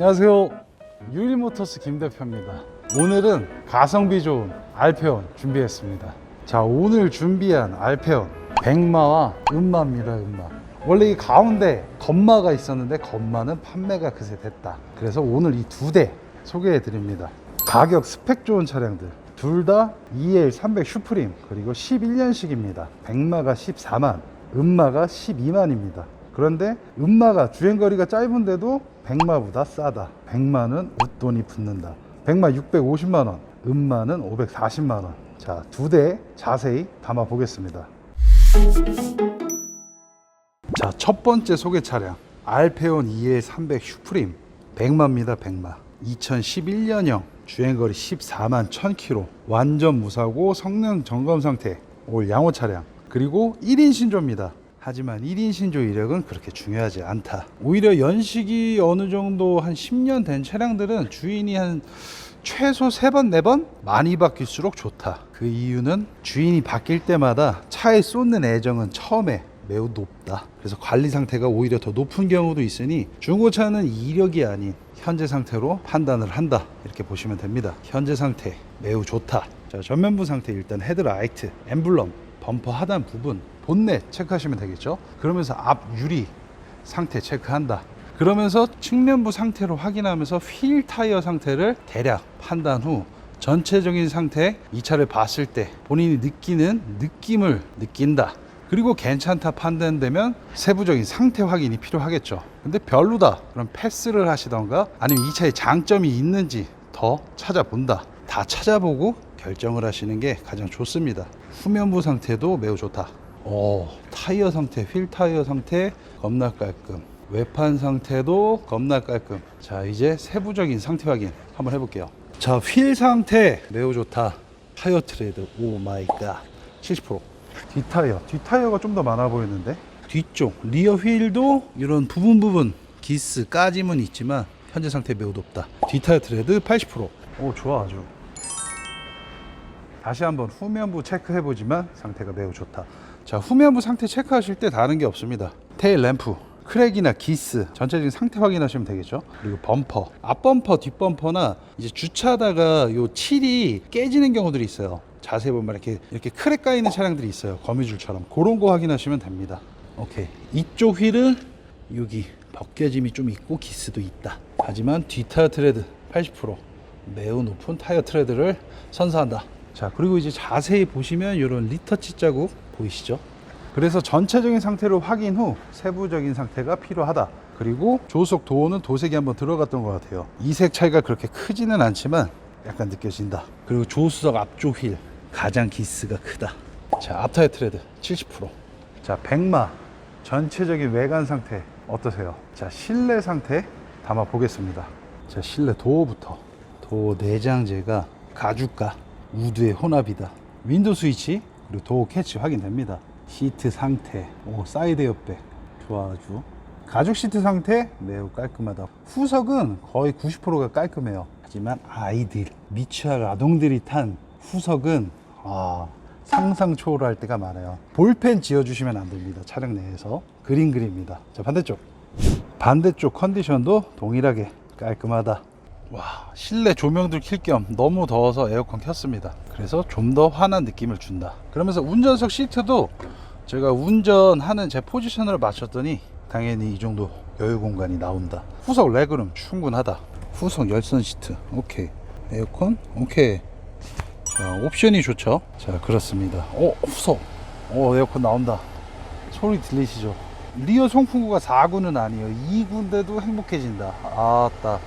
안녕하세요. 유일모터스 김 대표입니다. 오늘은 가성비 좋은 알페온 준비했습니다. 자, 오늘 준비한 알페온 백마와 음마입니다. 음마. 원래 이 가운데 건마가 있었는데 건마는 판매가 그새 됐다. 그래서 오늘 이 두 대 소개해 드립니다. 가격 스펙 좋은 차량들. 둘 다 EL 300 슈프림 그리고 11년식입니다. 백마가 14만, 음마가 12만입니다. 그런데 음마가 주행거리가 짧은데도 백마보다 싸다. 백마는 웃돈이 붙는다. 백마 650만 원, 음마는 540만 원. 자, 두 대 자세히 담아 보겠습니다. 자, 첫 번째 소개 차량. 알페온 EL 300 슈프림. 100마입니다, 100마. 2011년형. 주행거리 14만 1000km. 완전 무사고 성능 점검 상태. 올 양호 차량. 그리고 1인 신조입니다. 하지만 1인 신조 이력은 그렇게 중요하지 않다. 오히려 연식이 어느 정도 한 10년 된 차량들은 주인이 한 최소 3번, 4번 많이 바뀔수록 좋다. 그 이유는 주인이 바뀔 때마다 차에 쏟는 애정은 처음에 매우 높다. 그래서 관리 상태가 오히려 더 높은 경우도 있으니 중고차는 이력이 아닌 현재 상태로 판단을 한다. 이렇게 보시면 됩니다. 현재 상태 매우 좋다. 자, 전면부 상태 일단 헤드라이트, 엠블럼, 범퍼 하단 부분, 본넷 체크하시면 되겠죠. 그러면서 앞 유리 상태 체크한다. 그러면서 측면부 상태로 확인하면서 휠 타이어 상태를 대략 판단 후 전체적인 상태 이 차를 봤을 때 본인이 느끼는 느낌을 느낀다. 그리고 괜찮다 판단되면 세부적인 상태 확인이 필요하겠죠. 근데 별로다. 그럼 패스를 하시던가 아니면 이 차에 장점이 있는지 더 찾아본다. 다 찾아보고 결정을 하시는 게 가장 좋습니다. 후면부 상태도 매우 좋다. 오, 타이어 상태, 휠 타이어 상태 겁나 깔끔. 외판 상태도 겁나 깔끔. 자, 이제 세부적인 상태 확인 한번 해볼게요. 자, 휠 상태 매우 좋다. 타이어 트레드, 오 마이 갓. 70%. 뒷타이어, 뒷타이어가 좀 더 많아 보이는데? 뒤쪽, 리어 휠도 이런 부분 부분 기스, 까짐은 있지만 현재 상태 매우 높다. 뒷타이어 트레드 80%. 오, 좋아, 아주. 다시 한번 후면부 체크해 보지만 상태가 매우 좋다. 자, 후면부 상태 체크하실 때 다른 게 없습니다. 테일 램프, 크랙이나 기스 전체적인 상태 확인하시면 되겠죠. 그리고 범퍼, 앞 범퍼, 뒷 범퍼나 이제 주차하다가 요 칠이 깨지는 경우들이 있어요. 자세히 보면 이렇게 이렇게 크랙 가 있는 차량들이 있어요. 거미줄처럼 그런 거 확인하시면 됩니다. 오케이. 이쪽 휠은 여기 벗겨짐이 좀 있고 기스도 있다. 하지만 뒷 타이어 트레드 80% 매우 높은 타이어 트레드를 선사한다. 자, 그리고 이제 자세히 보시면 이런 리터치 자국 보이시죠? 그래서 전체적인 상태를 확인 후 세부적인 상태가 필요하다. 그리고 조속 도어는 도색이 한번 들어갔던 것 같아요. 이색 차이가 그렇게 크지는 않지만 약간 느껴진다. 그리고 조수석 앞쪽 휠 가장 기스가 크다. 자, 앞타이어 트레드 70%. 자, 백마 전체적인 외관 상태 어떠세요? 자, 실내 상태 담아 보겠습니다. 자, 실내 도어부터 도어 내장재가 가죽과 우드의 혼합이다. 윈도우 스위치 그리고 도어 캐치 확인됩니다. 시트 상태, 오 사이드 옆백 좋아 아주. 가죽 시트 상태 매우 깔끔하다. 후석은 거의 90%가 깔끔해요. 하지만 아이들, 미취학 아동들이 탄 후석은 아, 상상 초월할 때가 많아요. 볼펜 지어주시면 안 됩니다. 차량 내에서 그림 그립니다. 자 반대쪽. 반대쪽 컨디션도 동일하게 깔끔하다. 와 실내 조명들 킬겸 너무 더워서 에어컨 켰습니다. 그래서 좀 더 환한 느낌을 준다. 그러면서 운전석 시트도 제가 운전하는 제 포지션을 맞췄더니 당연히 이 정도 여유 공간이 나온다. 후석 레그룸 충분하다. 후석 열선 시트. 오케이. 에어컨? 오케이. 자 옵션이 좋죠? 자 그렇습니다. 오 후석 오 에어컨 나온다. 소리 들리시죠? 리어 송풍구가 4구는 아니에요. 2구인데도 행복해진다. 아따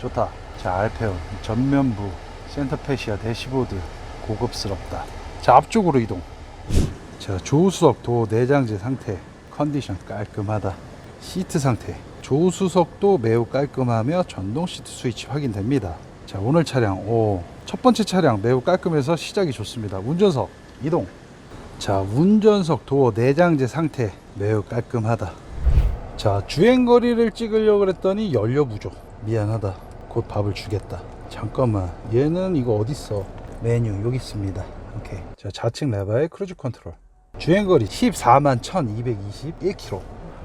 좋다. 자, 알페온 전면부 센터페시아 대시보드 고급스럽다. 자, 앞쪽으로 이동. 자, 조수석 도 내장재 상태 컨디션 깔끔하다. 시트 상태 조수석도 매우 깔끔하며 전동 시트 스위치 확인됩니다. 자, 오늘 차량 오, 첫 번째 차량 매우 깔끔해서 시작이 좋습니다. 운전석 이동. 자, 운전석 도어 내장재 상태 매우 깔끔하다. 자, 주행 거리를 찍으려고 그랬더니 연료 부족. 미안하다. 곧 밥을 주겠다. 잠깐만. 얘는 이거 어디 있어? 메뉴 여기 있습니다. 오케이. 자, 좌측 레버의 크루즈 컨트롤. 주행 거리 14만 1,221km.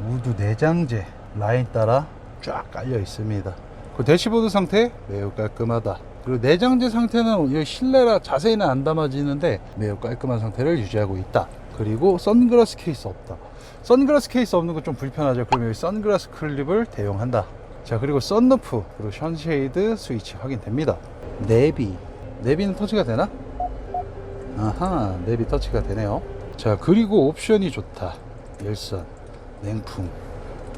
우드 내장재 라인 따라 쫙 깔려 있습니다. 그 대시보드 상태 매우 깔끔하다. 그리고 내장재 상태는 이 실내라 자세히는 안 담아지는데 매우 깔끔한 상태를 유지하고 있다. 그리고 선글라스 케이스 없다. 선글라스 케이스 없는 건좀 불편하죠. 그럼 여기 선글라스 클립을 대용한다. 자 그리고 썬루프 그리고 션쉐이드 스위치 확인됩니다. 내비 내비는 터치가 되나? 아하 내비 터치가 되네요. 자 그리고 옵션이 좋다. 열선, 냉풍,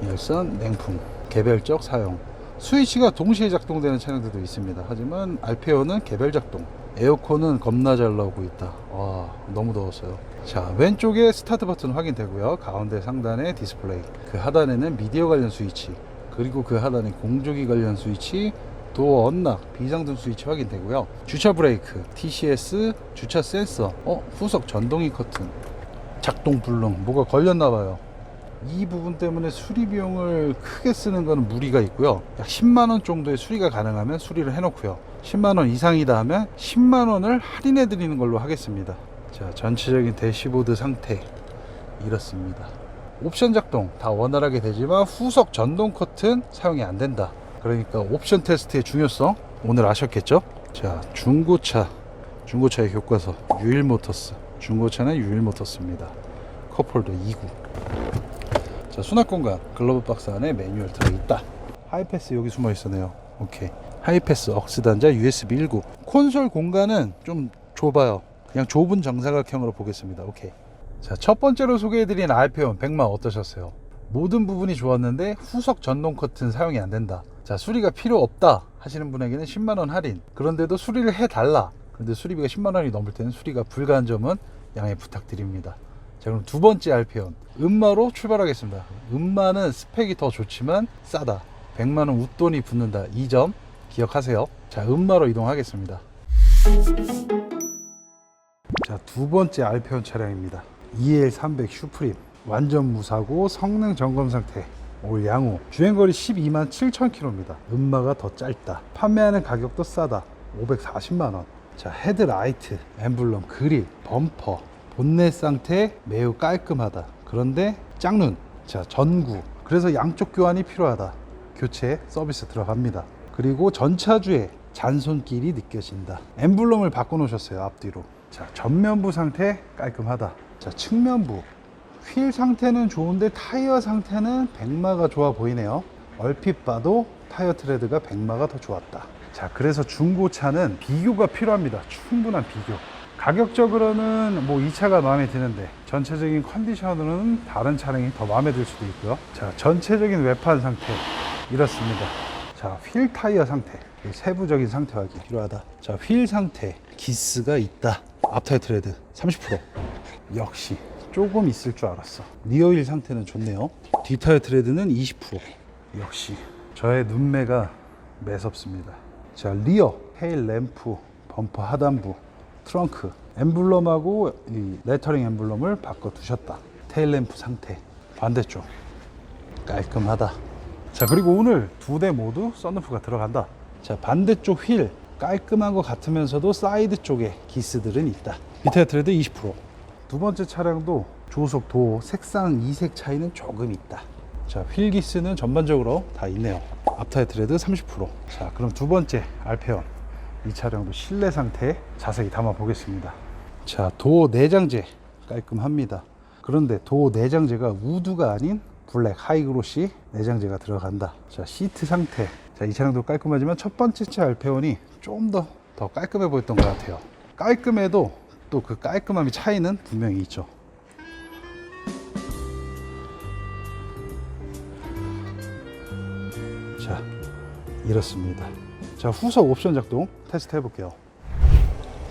열선, 냉풍, 개별적 사용. 스위치가 동시에 작동되는 차량들도 있습니다. 하지만 알페오는 개별 작동. 에어컨은 겁나 잘 나오고 있다. 와, 너무 더웠어요. 자, 왼쪽에 스타트 버튼 확인되고요. 가운데 상단에 디스플레이. 그 하단에는 미디어 관련 스위치. 그리고 그 하단에 공조기 관련 스위치, 도어 언락, 비상등 스위치 확인되고요. 주차 브레이크, TCS, 주차 센서, 어, 후석 전동이 커튼, 작동 불능, 뭐가 걸렸나 봐요. 이 부분 때문에 수리 비용을 크게 쓰는 거는 무리가 있고요. 약 10만 원 정도의 수리가 가능하면 수리를 해놓고요. 10만 원 이상이다 하면 10만 원을 할인해 드리는 걸로 하겠습니다. 자, 전체적인 대시보드 상태 이렇습니다. 옵션 작동 다 원활하게 되지만 후석 전동 커튼 사용이 안 된다. 그러니까 옵션 테스트의 중요성 오늘 아셨겠죠? 자, 중고차. 중고차의 교과서 유일 모터스. 중고차는 유일 모터스입니다. 컵홀더 2구. 자 수납 공간. 글러브 박스 안에 매뉴얼 들어 있다. 하이패스 여기 숨어 있었네요. 오케이. 하이패스 억스 단자 USB 1구. 콘솔 공간은 좀 좁아요. 그냥 좁은 정사각형으로 보겠습니다. 오케이 자 첫 번째로 소개해드린 알페온 100만 어떠셨어요? 모든 부분이 좋았는데 후석 전동 커튼 사용이 안 된다. 자 수리가 필요 없다 하시는 분에게는 10만원 할인. 그런데도 수리를 해달라. 그런데 수리비가 10만원이 넘을 때는 수리가 불가한 점은 양해 부탁드립니다. 자 그럼 두 번째 알피온. 음마로 출발하겠습니다. 음마는 스펙이 더 좋지만 싸다. 100만원 웃돈이 붙는다. 이 점 기억하세요. 자 음마로 이동하겠습니다. 자 두 번째 알피온 차량입니다 EL300 슈프림 완전 무사고 성능 점검 상태 올 양호 주행거리 12만 7천 킬로입니다 음마가 더 짧다 판매하는 가격도 싸다 540만원 자 헤드라이트 엠블럼 그릴 범퍼 본넷 상태 매우 깔끔하다. 그런데 짝눈, 자 전구. 그래서 양쪽 교환이 필요하다. 교체 서비스 들어갑니다. 그리고 전차주에 잔손길이 느껴진다. 엠블럼을 바꿔 놓으셨어요 앞뒤로. 자 전면부 상태 깔끔하다. 자 측면부 휠 상태는 좋은데 타이어 상태는 백마가 좋아 보이네요. 얼핏 봐도 타이어 트레드가 백마가 더 좋았다. 자 그래서 중고차는 비교가 필요합니다. 충분한 비교. 가격적으로는 뭐 이 차가 마음에 드는데 전체적인 컨디션으로는 다른 차량이 더 마음에 들 수도 있고요. 자, 전체적인 외판 상태 이렇습니다. 자, 휠 타이어 상태 세부적인 상태 확인 필요하다. 자, 휠 상태 기스가 있다. 앞타이어 트레드 30% 역시 조금 있을 줄 알았어. 리어 휠 상태는 좋네요. 뒷타이어 트레드는 20% 역시 저의 눈매가 매섭습니다. 자, 리어 테일 램프 범퍼 하단부 트렁크 엠블럼하고 이 레터링 엠블럼을 바꿔 두셨다 테일 램프 상태 반대쪽 깔끔하다 자 그리고 오늘 두 대 모두 썬루프가 들어간다 자 반대쪽 휠 깔끔한 것 같으면서도 사이드 쪽에 기스들은 있다 밑에 트레드 20%두 번째 차량도 조속 도 색상 이색 차이는 조금 있다 자, 휠 기스는 전반적으로 다 있네요. 앞타이어 트레드 30%. 자, 그럼 두 번째 알페온. 이 차량도 실내 상태 자세히 담아 보겠습니다. 자, 도어 내장재 깔끔합니다. 그런데 도어 내장재가 우드가 아닌 블랙 하이그로시 내장재가 들어간다. 자, 시트 상태. 자, 이 차량도 깔끔하지만 첫 번째 차 알페온이 좀 더 더 깔끔해 보였던 것 같아요. 깔끔해도 또 그 깔끔함의 차이는 분명히 있죠. 자, 이렇습니다. 자, 후석 옵션 작동 테스트 해볼게요.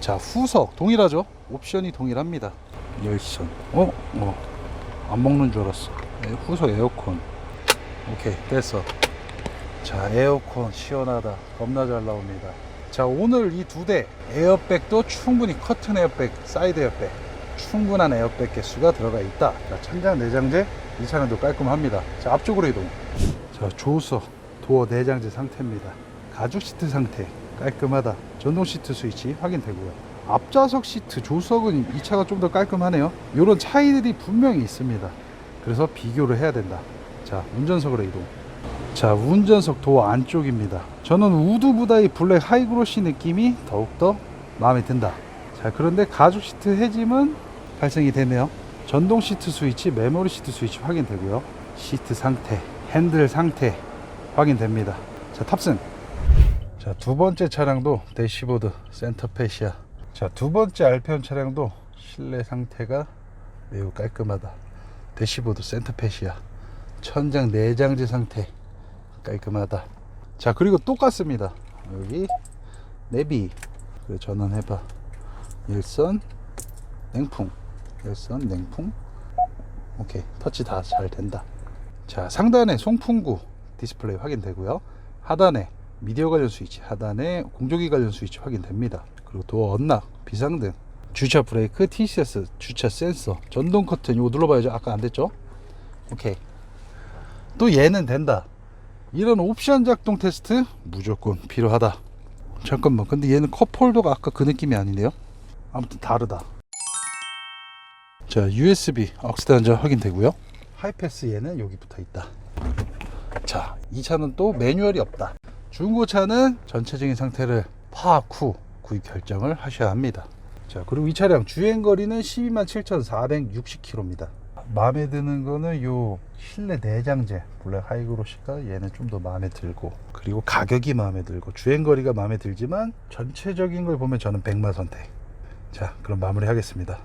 자, 후석 동일하죠? 옵션이 동일합니다. 열선. 어? 어. 안 먹는 줄 알았어. 네, 후석 에어컨. 오케이, 됐어. 자, 에어컨 시원하다. 겁나 잘 나옵니다. 자, 오늘 이 두 대 에어백도 충분히 커튼 에어백, 사이드 에어백, 충분한 에어백 개수가 들어가 있다. 자, 천장 내장재 이 차량도 깔끔합니다. 자, 앞쪽으로 이동. 자, 조수석, 도어 내장재 상태입니다. 가죽 시트 상태 깔끔하다. 전동 시트 스위치 확인되고요. 앞좌석 시트 조석은 이 차가 좀 더 깔끔하네요. 이런 차이들이 분명히 있습니다. 그래서 비교를 해야 된다. 자, 운전석으로 이동. 자 운전석 도어 안쪽입니다. 저는 우드보다 이 블랙 하이그로시 느낌이 더욱더 마음에 든다. 자 그런데 가죽 시트 해짐은 발생이 되네요. 전동 시트 스위치 메모리 시트 스위치 확인되고요. 시트 상태 핸들 상태 확인됩니다. 자 탑승. 자 두 번째 차량도 대시보드 센터 페시아. 자 두 번째 알페온 차량도 실내 상태가 매우 깔끔하다 대시보드 센터 페시아 천장 내장재 상태. 깔끔하다. 자 그리고 똑같습니다. 여기 내비. 그리고 전원해봐. 일선 냉풍. 일선 냉풍. 오케이. 터치 다 잘 된다. 자 상단에 송풍구 디스플레이 확인되고요. 하단에 미디어 관련 스위치 하단에 공조기 관련 스위치 확인됩니다. 그리고 도어 언락 비상등 주차 브레이크 TCS 주차 센서 전동 커튼 이거 눌러봐야죠. 아까 안 됐죠? 오케이. 또 얘는 된다. 이런 옵션 작동 테스트 무조건 필요하다. 잠깐만. 근데 얘는 컵홀더가 아까 그 느낌이 아니네요? 아무튼 다르다. 자 USB 억스 단자 확인되고요. 하이패스 얘는 여기 붙어 있다. 자 이 차는 또 매뉴얼이 없다. 중고차는 전체적인 상태를 파악 후 구입 결정을 하셔야 합니다 자 그리고 이 차량 주행거리는 12만 7,460km입니다 마음에 드는 거는 요 실내 내장재 블랙 하이그로시가 얘는 좀 더 마음에 들고 그리고 가격이 마음에 들고 주행거리가 마음에 들지만 전체적인 걸 보면 저는 백마 선택. 자 그럼 마무리 하겠습니다